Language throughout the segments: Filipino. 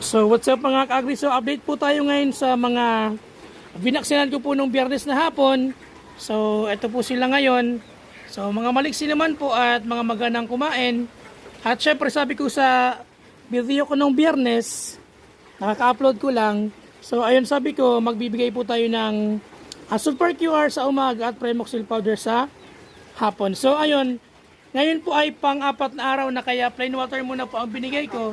So what's up mga ka-agri? So update po tayo ngayon sa mga binaksinan ko po nung biyernes na hapon. So ito po sila ngayon. So mga maliksi naman po at mga magandang kumain. At syempre sabi ko sa video ko nung biyernes, nakaka-upload ko lang. So ayun sabi ko magbibigay po tayo ng uh, super QR sa umaga at Premoxil powder sa hapon. So ayun, ngayon po ay pang-apat na araw na kaya plain water muna po ang binigay ko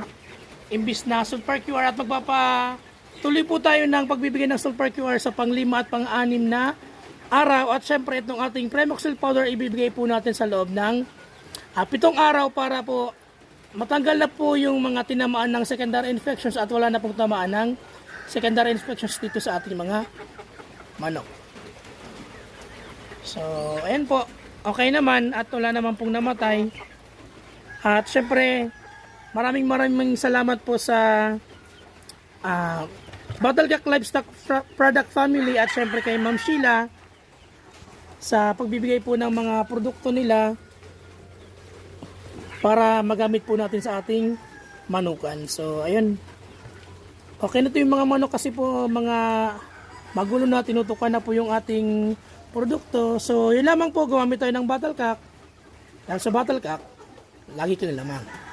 imbis na sulfur QR at magpapa tuloy po tayo ng pagbibigay ng sulfur QR sa pang-lima at pang-anim na araw at syempre itong ating Premoxil powder ibibigay po natin sa loob ng ah, pitong araw para po matanggal na po yung mga tinamaan ng secondary infections at wala na pong tamaan ng secondary infections dito sa ating mga manok. So, ayan po. Okay naman at wala naman pong namatay. At syempre, maraming maraming salamat po sa uh, Battlejack Livestock Fra- Product Family at syempre kay Ma'am Sheila sa pagbibigay po ng mga produkto nila para magamit po natin sa ating manukan. So, ayun. Okay na to yung mga manok kasi po mga magulo na tinutukan na po yung ating produkto. So, yun lamang po, gumamit tayo ng Battlecock. Dahil sa Battlecock, lagi ka na lamang.